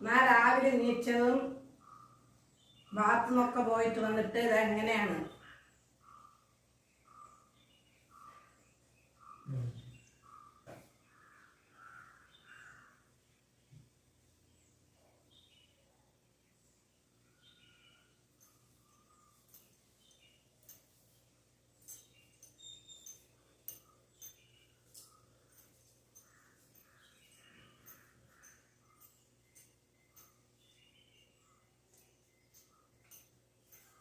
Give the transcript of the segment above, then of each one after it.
ഞാൻ രാവിലെ നീച്ചതും ബാത്റൂമൊക്കെ പോയിട്ട് വന്നിട്ട് ഇത്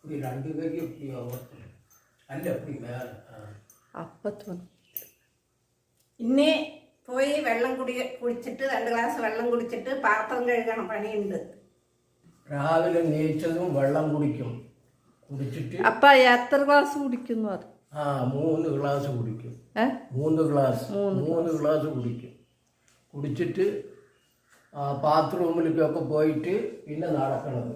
இப்படி ரெண்டு கையும் இப்படி அமர்த்தணும் அல்ல இப்படி மேலே അപ്പത്തും ഇനി പോയി വെള്ളം കുടി കുടിച്ചിട്ട് രണ്ട് ഗ്ലാസ് വെള്ളം കുടിച്ചിട്ട് പാത്രം കഴുകണം പണിയുണ്ട് രാവിലെ നീച്ചതും വെള്ളം കുടിക്കും കുടിച്ചിട്ട് അപ്പൊ എത്ര ഗ്ലാസ് കുടിക്കുന്നു അത് ആ മൂന്ന് ഗ്ലാസ് കുടിക്കും ഏ മൂന്ന് ഗ്ലാസ് മൂന്ന് ഗ്ലാസ് കുടിക്കും കുടിച്ചിട്ട് ആ ബാത്റൂമിലേക്കൊക്കെ പോയിട്ട് പിന്നെ നടക്കണത്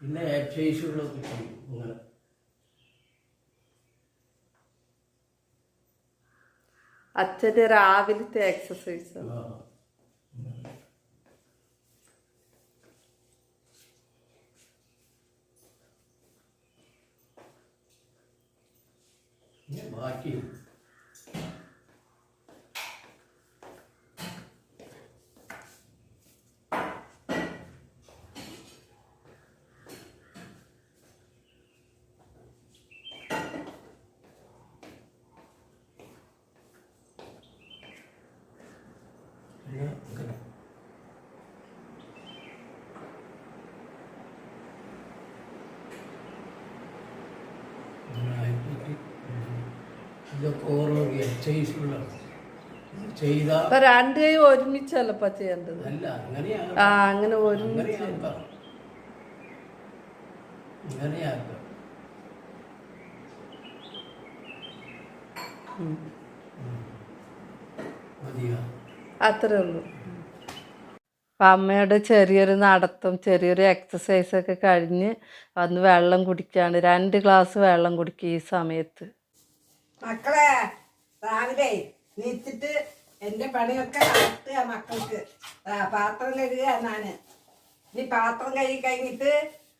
പിന്നെ എക്സസൈസുകളൊക്കെ ചെയ്യും അങ്ങനെ അച്ഛന്റെ രാവിലത്തെ എക്സസൈസ് ആ. പിന്നെ ബാക്കി പിന്നെ ഇതൊക്കെ ചെയ്ത രണ്ട് കൈ ഒരുമിച്ചല്ല ചെയ്യേണ്ടത്? ആ അങ്ങനെ ഒരുമിച്ച്. മതിയോ? അത്രേ ഉള്ളൂ. അപ്പൊ അമ്മയുടെ ചെറിയൊരു നടത്തം ചെറിയൊരു എക്സസൈസ് ഒക്കെ കഴിഞ്ഞ് വന്ന് വെള്ളം കുടിക്കാണ് രണ്ട് ഗ്ലാസ് വെള്ളം കുടിക്കുക ഈ സമയത്ത്. മക്കളെ രാവിലെ നീച്ചിട്ട് എന്റെ പണിയൊക്കെ നടത്തുക മക്കൾക്ക്. പാത്രം കഴുകുക എന്നാണ്. ഇനി പാത്രം കഴുകി കഴിഞ്ഞിട്ട്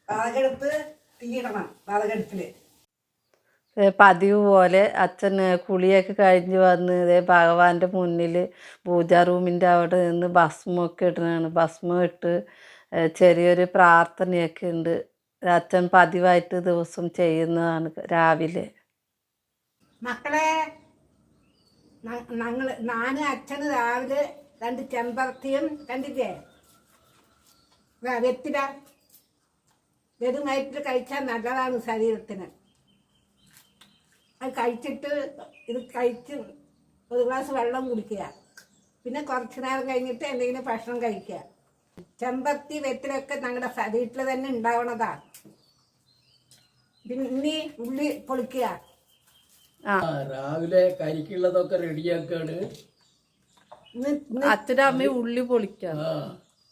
വിറകെടുപ്പ് തീയിടണം വിറകെടുപ്പിൽ ഏ, പതിവ് പോലെ അച്ഛൻ കുളിയൊക്കെ കഴിഞ്ഞ് വന്ന് ഇതേ ഭഗവാന്റെ മുന്നിൽ പൂജാ റൂമിന്റെ അവിടെ നിന്ന് ഭസ്മമൊക്കെ ഇടുന്നതാണ്. ഭസ്മം ഇട്ട് ചെറിയൊരു പ്രാർത്ഥനയൊക്കെ ഉണ്ട്. അച്ഛൻ പതിവായിട്ട് ദിവസം ചെയ്യുന്നതാണ് രാവിലെ. മക്കളെ ഞങ്ങൾ ഞാനും അച്ഛന് രാവിലെ രണ്ട് ചെമ്പർത്തിയും കണ്ടില്ലേ? വെത്തില വെറുമായിട്ട് കഴിച്ചാൽ നല്ലതാണ് ശരീരത്തിന്. അത് കഴിച്ചിട്ട് ഇത് കഴിച്ച് ഒരു ഗ്ലാസ് വെള്ളം കുടിക്കുക. പിന്നെ കുറച്ച് നേരം കഴിഞ്ഞിട്ട് എന്തെങ്കിലും ഭക്ഷണം കഴിക്കുക. ചെമ്പത്തി വെത്തിലൊക്കെ ഞങ്ങളുടെ വീട്ടിൽ തന്നെ ഉണ്ടാവണതാ. പിന്നെ ഇനി ഉള്ളി പൊളിക്കുക. രാവിലെ കരിക്കുള്ളതൊക്കെ റെഡിയാക്കാണ്. അച്ഛനമ്മ ഉള്ളി പൊളിക്കാണ്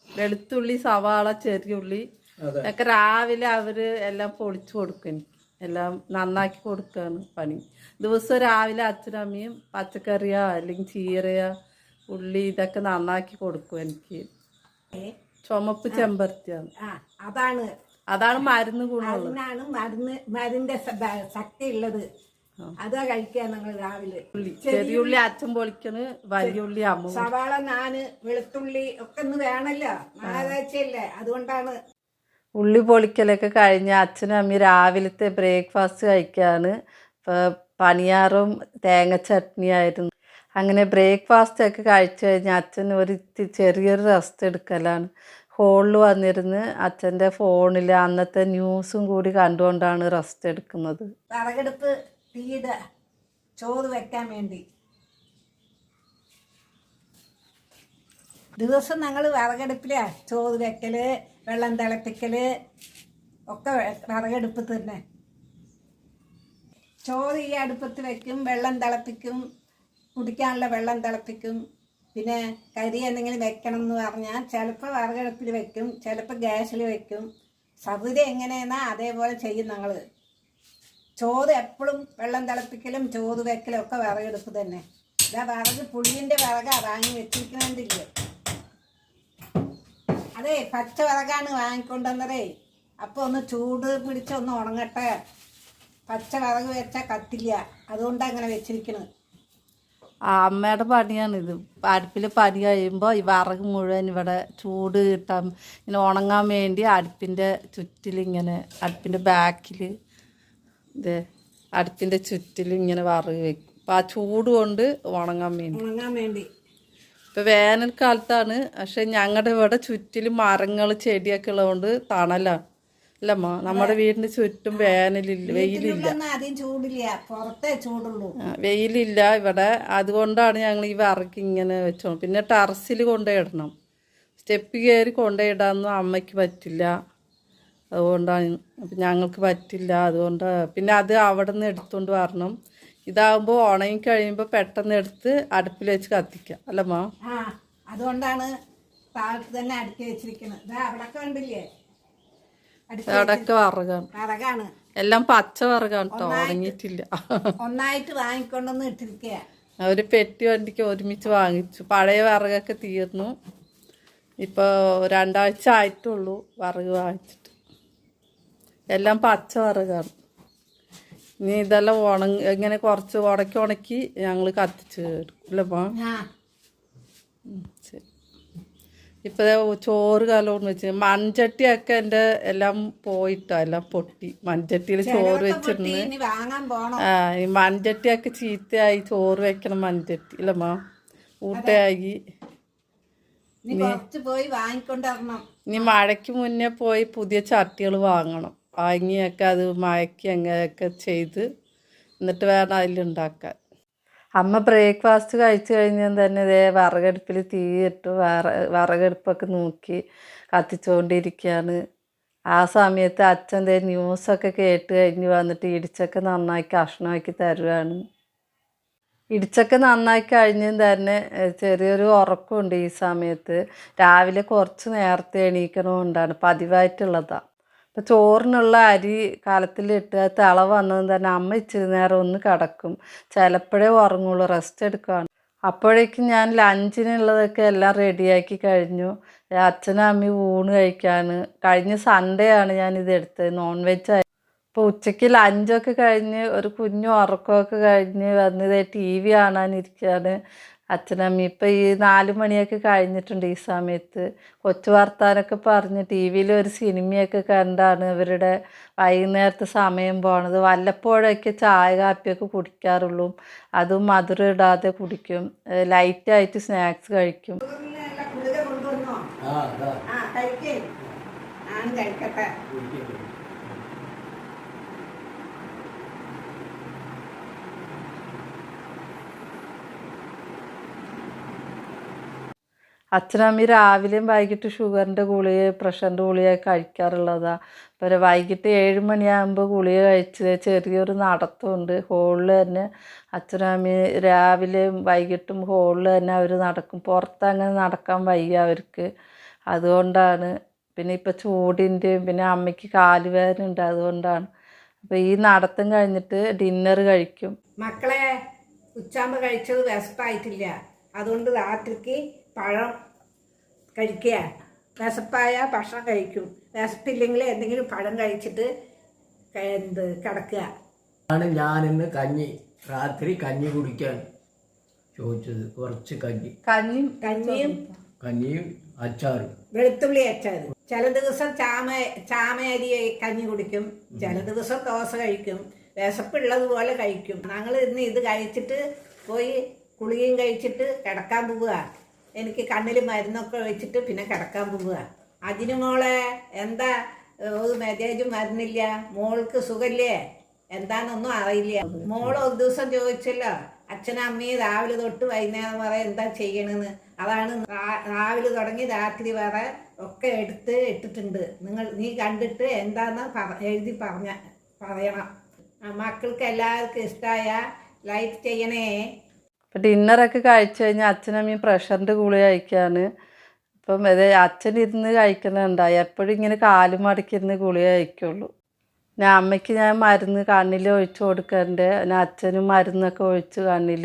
വെളുത്തുള്ളി സവാള ചെറിയ ഉള്ളി അതൊക്കെ ഒക്കെ രാവിലെ അവർ എല്ലാം പൊളിച്ചു കൊടുക്കും എനിക്ക്. എല്ലാം നന്നാക്കി കൊടുക്കുകയാണ് പണി. ദിവസം രാവിലെ അച്ഛനും അമ്മയും പച്ചക്കറിയോ അല്ലെങ്കിൽ ചീരയോ ഉള്ളി ഇതൊക്കെ നന്നാക്കി കൊടുക്കും എനിക്ക്. ചുമപ്പ് ചെമ്പരത്തിയാണ്. അതാണ്. അതാണ് മരുന്ന് അതിനാണ് മരുന്ന് മരുന്നിന്റെ ശക്തി ഉള്ളത് അതാ കഴിക്കുക നിങ്ങൾ രാവിലെ. ചെറിയ ഉള്ളി അച്ഛൻ പൊളിക്കണ് വലിയ ഉള്ളി അമ്മ. സവാള നാന് വെളുത്തുള്ളി ഒക്കെ ഒന്ന് വേണല്ലോ. ഞായറാഴ്ചയല്ലേ അതുകൊണ്ടാണ് ഉള്ളി പൊളിക്കലൊക്കെ കഴിഞ്ഞ് അച്ഛനും അമ്മയും രാവിലത്തെ ബ്രേക്ക്ഫാസ്റ്റ് കഴിക്കാണ്. ഇപ്പോൾ പണിയാറും തേങ്ങ ചട്നിയായിരുന്നു അങ്ങനെ ബ്രേക്ക്ഫാസ്റ്റ് ഒക്കെ കഴിച്ചു കഴിഞ്ഞ് അച്ഛൻ ഒരു ചെറിയൊരു റെസ്റ്റ് എടുക്കലാണ്. ഹോളിൽ വന്നിരുന്ന് അച്ഛന്റെ ഫോണിൽ അന്നത്തെ ന്യൂസും കൂടി കണ്ടുകൊണ്ടാണ് റെസ്റ്റ് എടുക്കുന്നത്. വിറകെടുപ്പ് തീയുടെ ചോറ് വെക്കാൻ വേണ്ടി. ദിവസം ഞങ്ങൾ വിറകടുപ്പിലാ ചോറ് വെക്കൽ. വെള്ളം തിളപ്പിക്കൽ ഒക്കെ വിറകടുപ്പ് തന്നെ. ചോറ് ഈ അടുപ്പത്ത് വെക്കും വെള്ളം തിളപ്പിക്കും കുടിക്കാനുള്ള വെള്ളം തിളപ്പിക്കും. പിന്നെ കരി എന്തെങ്കിലും വെക്കണം എന്ന് പറഞ്ഞാൽ ചിലപ്പോൾ വിറകടുപ്പിൽ വെക്കും ചിലപ്പോൾ ഗ്യാസിൽ വെക്കും. സൗകര്യം എങ്ങനെയെന്നാ അതേപോലെ ചെയ്യും ഞങ്ങൾ ചോറ് എപ്പോഴും വെള്ളം തിളപ്പിക്കലും ചോറ് വെക്കലും ഒക്കെ വിറകെടുപ്പ് തന്നെ. ഇതാ വിറക് പുളിന്റെ വിറകാണ് വാങ്ങി വെച്ചിരിക്കണില്ലേ അതെ പച്ച വിറകാണ് വാങ്ങിക്കൊണ്ടുവന്നതേ. അപ്പോൾ ഒന്ന് ചൂട് പിടിച്ച് ഒന്ന് ഉണങ്ങട്ടെ. പച്ച വിറക് വെച്ചാൽ കത്തില്ല അതുകൊണ്ടാണ് അങ്ങനെ വെച്ചിരിക്കണ്. ആ അമ്മയുടെ പണിയാണിത്. അടുപ്പിൽ പണി കഴിയുമ്പോൾ ഈ വിറക് മുഴുവൻ ഇവിടെ ചൂട് കിട്ടാൻ ഇങ്ങനെ ഉണങ്ങാൻ വേണ്ടി അടുപ്പിന്റെ ചുറ്റിലിങ്ങനെ അടുപ്പിന്റെ ബാക്കിൽ ഇത് അടുപ്പിന്റെ ചുറ്റിൽ ഇങ്ങനെ വിറക് വെക്കും. അപ്പം ആ ചൂട് കൊണ്ട് ഉണങ്ങാൻ വേണ്ടി. ഉണങ്ങാൻ വേണ്ടി. ഇപ്പം വേനൽക്കാലത്താണ് പക്ഷെ ഞങ്ങളുടെ ഇവിടെ ചുറ്റിലും മരങ്ങൾ ചെടിയൊക്കെ ഉള്ളതുകൊണ്ട് തണലാണ് അല്ലമ്മ നമ്മുടെ വീടിന്റെ ചുറ്റും വേനലില്ല വെയിലില്ല. വെയിലില്ല ഇവിടെ. അതുകൊണ്ടാണ് ഞങ്ങൾ ഈ വറക്ക് ഇങ്ങനെ വെച്ചോ. പിന്നെ ടെറസിൽ കൊണ്ടുപോയിടണം. സ്റ്റെപ്പ് കയറി കൊണ്ടുപോയിടാനൊന്നും അമ്മയ്ക്ക് പറ്റില്ല. അതുകൊണ്ടാണ് ഞങ്ങൾക്ക് പറ്റില്ല. അതുകൊണ്ട് പിന്നെ അത് അവിടെ നിന്ന് എടുത്തുകൊണ്ട് വരണം. ഇതാകുമ്പോൾ ഉണങ്ങി കഴിയുമ്പോൾ പെട്ടെന്ന് എടുത്ത് അടുപ്പിൽ വെച്ച് കത്തിക്കാം അല്ലമ്മ ആ അതുകൊണ്ടാണ് താഴത്ത് തന്നെ അടുക്കി വെച്ചിരിക്കുന്നത്. ഇതാ അവിടെ കണ്ടില്ലേ? അടുക്കി അവിടെയൊക്കെ വിറകാണ്. വിറകാണ്. എല്ലാം പച്ച വറുകാണ് കേട്ടോ ഉണങ്ങിയിട്ടില്ല. ഒന്നായിട്ട് വാങ്ങിക്കൊണ്ടെന്ന് ഇട്ടിരിക്കുക അവർ പെട്ടി വണ്ടിക്ക് ഒരുമിച്ച് വാങ്ങിച്ചു. പഴയ വിറകൊക്കെ തീർന്നു. ഇപ്പോൾ രണ്ടാഴ്ച ആയിട്ടുള്ളൂ വിറക് വാങ്ങിച്ചിട്ട്. എല്ലാം പച്ച വിറകാണ്. ഇനി ഇതെല്ലാം ഉണങ്ങി ഇങ്ങനെ കുറച്ച് ഉണക്കി ഉണക്കി ഞങ്ങൾ കത്തിച്ച് എടുക്കും ഇപ്പൊ. ശരി. ചോറ് കാലം വെച്ച് മൺചട്ടിയൊക്കെ എന്റെ എല്ലാം പോയിട്ടോ എല്ലാം പൊട്ടി. മൺചട്ടിയിൽ ചോറ് വെച്ചിരുന്ന്. ആ ഈ മൺചട്ടിയൊക്കെ ചീത്തയായി ചോറ് വെക്കണം മൺചട്ടി ഇല്ലമ്മ ഊട്ടയായി. ഇനി മഴയ്ക്ക് മുന്നേ പോയി പുതിയ ചട്ടികൾ വാങ്ങണം. വാങ്ങിയൊക്കെ അത് മയക്കി അങ്ങനെയൊക്കെ ചെയ്ത് എന്നിട്ട് വേണം അതിലുണ്ടാക്കാൻ. അമ്മ ബ്രേക്ക്ഫാസ്റ്റ് കഴിച്ചു കഴിഞ്ഞാൽ തന്നെ ഇതേ വിറകടുപ്പിൽ തീയിട്ട് വറ വിറകടുപ്പൊക്കെ നോക്കി കത്തിച്ചുകൊണ്ടിരിക്കുകയാണ്. ആ സമയത്ത് അച്ഛൻ ദേ ന്യൂസൊക്കെ കേട്ട് കഴിഞ്ഞ് വന്നിട്ട് ഇടിച്ചൊക്കെ നന്നായി കഷ്ണമാക്കി തരുവാണ്. ഇടിച്ചൊക്കെ നന്നായി കഴിഞ്ഞും തന്നെ ചെറിയൊരു ഉറക്കമുണ്ട് ഈ സമയത്ത്. രാവിലെ കുറച്ച് നേരത്തെ എണീക്കണമുണ്ടാണ് പതിവായിട്ടുള്ളതാണ് അപ്പോൾ ചോറിനുള്ള അരി കാലത്തിലിട്ട് തിള വന്നതും തന്നെ അമ്മ ഇച്ചിരി നേരം ഒന്ന് കിടക്കും. ചിലപ്പോഴേ ഉറങ്ങുള്ളൂ റെസ്റ്റ് എടുക്കുകയാണ് അപ്പോഴേക്കും ഞാൻ ലഞ്ചിനുള്ളതൊക്കെ എല്ലാം റെഡിയാക്കി കഴിഞ്ഞു. അച്ഛനും അമ്മയും ഊണ് കഴിക്കാണ് കഴിഞ്ഞ സൺഡേ ആണ് ഞാൻ ഇത് എടുത്തത് നോൺ വെജ് ആയി. അപ്പോൾ ഉച്ചയ്ക്ക് ലഞ്ചൊക്കെ കഴിഞ്ഞ് ഒരു കുഞ്ഞു ഉറക്കമൊക്കെ കഴിഞ്ഞ് വന്നത് ടി വി കാണാനിരിക്കുകയാണ് അച്ഛനമ്മ ഇപ്പം ഈ നാല് മണിയൊക്കെ കഴിഞ്ഞിട്ടുണ്ട് ഈ സമയത്ത്. കൊച്ചു വർത്താനൊക്കെ പറഞ്ഞ് ടി വിയിൽ ഒരു സിനിമയൊക്കെ കണ്ടാണ് ഇവരുടെ വൈകുന്നേരത്തെ സമയം പോണത്. വല്ലപ്പോഴൊക്കെ ചായ കാപ്പിയൊക്കെ കുടിക്കാറുള്ളൂ. അതും മധുരം ഇടാതെ കുടിക്കും. ലൈറ്റായിട്ട് സ്നാക്സ് കഴിക്കും. ആ കഴിക്കട്ടെ. അച്ഛനമ്മി രാവിലെയും വൈകിട്ട് ഷുഗറിന്റെ ഗുളിക പ്രഷറിന്റെ ഗുളിക കഴിക്കാറുള്ളതാണ് അപ്പോൾ വൈകിട്ട് ഏഴ് മണിയാകുമ്പോൾ ഗുളിക കഴിച്ച് ചെറിയൊരു നടത്തമുണ്ട്. ഹോളിൽ തന്നെ അച്ഛനമ്മ രാവിലെയും വൈകിട്ടും ഹോളിൽ തന്നെ അവർ നടക്കും. പുറത്ത് അങ്ങനെ നടക്കാൻ വയ്യ അവർക്ക്. അതുകൊണ്ടാണ്. പിന്നെ ഇപ്പോൾ ചൂടിന്റെയും പിന്നെ അമ്മയ്ക്ക് കാലുവേദന ഉണ്ട് അതുകൊണ്ടാണ്. അപ്പോൾ ഈ നടത്തം കഴിഞ്ഞിട്ട് ഡിന്നർ കഴിക്കും. മക്കളെ ഉച്ചാമ്പ കഴിച്ചത് വിശപ്പായിട്ടില്ല. അതുകൊണ്ട് രാത്രിക്ക് പഴം കഴിക്കുക. വിശപ്പായ ഭക്ഷണം കഴിക്കും. വിശപ്പില്ലെങ്കിൽ എന്തെങ്കിലും പഴം കഴിച്ചിട്ട് എന്ത് കിടക്കുക. ആണ് ഞാനിന്ന് കഞ്ഞി രാത്രി കഞ്ഞി കുടിക്കാൻ ചോദിച്ചത്. കുറച്ച് കഞ്ഞി. കഞ്ഞി കഞ്ഞിയും കഞ്ഞിയും അച്ചാറും. വെളുത്തുള്ളി അച്ചാറ്. ചില ദിവസം ചാമ ചാമയരി കഞ്ഞി കുടിക്കും. ചില ദിവസം ദോശ കഴിക്കും. വിശപ്പുള്ളത് പോലെ കഴിക്കും. ഞങ്ങൾ ഇന്ന് ഇത് കഴിച്ചിട്ട് പോയി കുളിയും കഴിച്ചിട്ട് കിടക്കാൻ പോവുക. എനിക്ക് കണ്ണിൽ മരുന്നൊക്കെ വെച്ചിട്ട് പിന്നെ കിടക്കാൻ പോവുക. അതിന് മോളെ എന്താ ഒരു മെസ്സേജും മരുന്നില്ല? മോൾക്ക് സുഖല്ലേ? എന്താണെന്നൊന്നും അറിയില്ല. മോൾ ഒരു ദിവസം ചോദിച്ചല്ലോ അച്ഛനും അമ്മയും രാവിലെ തൊട്ട് വൈകുന്നേരം വരെ എന്താ ചെയ്യണെന്ന്? അതാണ് രാവിലെ തുടങ്ങി രാത്രി വരെ ഒക്കെ എടുത്ത് ഇട്ടിട്ടുണ്ട്. നിങ്ങൾ നീ കണ്ടിട്ട് എന്താന്ന് എഴുതി പറഞ്ഞ പറയണം. മക്കൾക്ക് എല്ലാവർക്കും ഇഷ്ടമായ ലൈക്ക് ചെയ്യണേ. ഡിന്നറൊക്കെ കഴിച്ചു കഴിഞ്ഞാൽ അച്ഛനമ്മയും പ്രഷറിന്റെ ഗുളിക കഴിക്കാണ് അപ്പം ഇത് അച്ഛൻ ഇരുന്ന് കഴിക്കണുണ്ടായി എപ്പോഴും ഇങ്ങനെ കാൽ മടക്കിരുന്ന് ഗുളിക കഴിക്കുള്ളൂ. ഞാൻ അമ്മയ്ക്ക് ഞാൻ മരുന്ന് കണ്ണിൽ ഒഴിച്ചു കൊടുക്കണ്ട്. ഞാൻ അച്ഛനും മരുന്നൊക്കെ ഒഴിച്ച് കണ്ണിൽ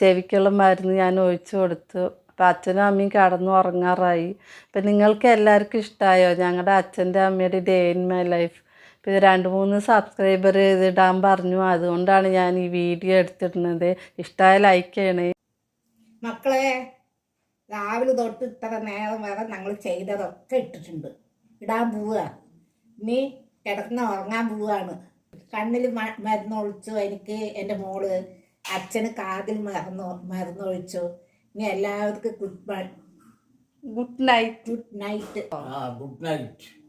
ചെവിക്കുള്ള മരുന്ന് ഞാൻ ഒഴിച്ചു കൊടുത്തു. അപ്പം അച്ഛനും അമ്മയും കിടന്ന് ഉറങ്ങാറായി. അപ്പം നിങ്ങൾക്ക് എല്ലാവർക്കും ഇഷ്ടമായോ ഞങ്ങളുടെ അച്ഛന്റെ അമ്മയുടെ ഡേ ഇൻ മൈ ലൈഫ് ഇത് രണ്ട് മൂന്ന് സബ്സ്ക്രൈബർ ഇതിടാൻ പറഞ്ഞു. അതുകൊണ്ടാണ് ഞാൻ ഈ വീഡിയോ എടുത്തിടുന്നത്. ഇഷ്ടമായ ലൈക്ക് ചെയ്യണേ. മക്കളെ രാവിലെ തൊട്ട് ഇത്ര നേരം വരെ ഞങ്ങൾ ചെയ്തതൊക്കെ ഇട്ടിട്ടുണ്ട്. ഇടാൻ പോവുക. ഇനി കിടന്ന് ഉറങ്ങാൻ പോവുകയാണ്. കണ്ണിൽ മ- മരുന്നൊഴിച്ചു എനിക്ക് എന്റെ മോൾ അച്ഛന് കാതിൽ മരുന്ന് മരുന്നൊഴിച്ചു ഇനി എല്ലാവർക്കും good good night good night ആ ഗുഡ് നൈറ്റ്